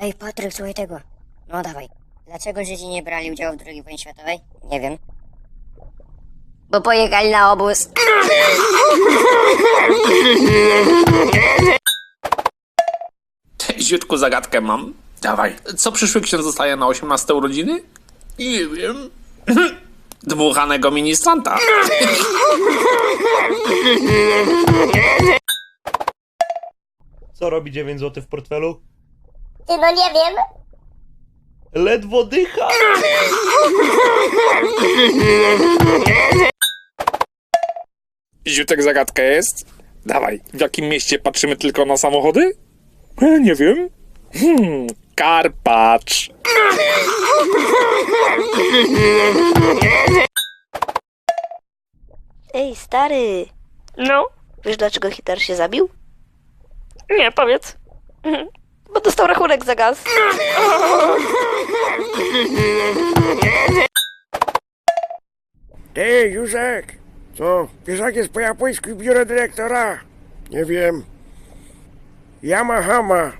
Ej, Patryk, słuchaj tego. No dawaj. Dlaczego Żydzi nie brali udziału w II wojnie światowej? Nie wiem. Bo pojechali na obóz. Ziutku, zagadkę mam. Dawaj. Co przyszły ksiądz dostaje na 18 urodziny? Nie wiem. Dmuchanego ministranta. Co robi 9 zł w portfelu? Ty no nie wiem. Ledwo dycha! Ziutek, zagadka jest. Dawaj. W jakim mieście patrzymy tylko na samochody? E, nie wiem. Hmm, Karpacz. Ej, stary, No, wiesz dlaczego Hitler się zabił? nie, powiedz. Bo dostał rachunek za gaz. Ty, Józek! Co? Wiesz jak jest po japońsku biuro dyrektora? Nie wiem. Yamahama.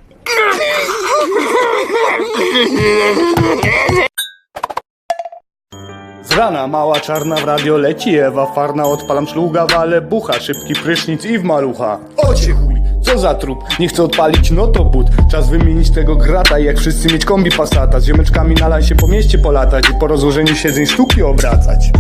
Z rana mała czarna w radio leci Ewa farna, odpalam szluga, wale bucha Szybki prysznic i w malucha. Ocie chuj, co za trup, nie chcę odpalić, no to but. Czas wymienić tego grata jak wszyscy mieć kombi pasata. Z ziomeczkami na się po mieście polatać I po rozłożeniu siedzeń sztuki obracać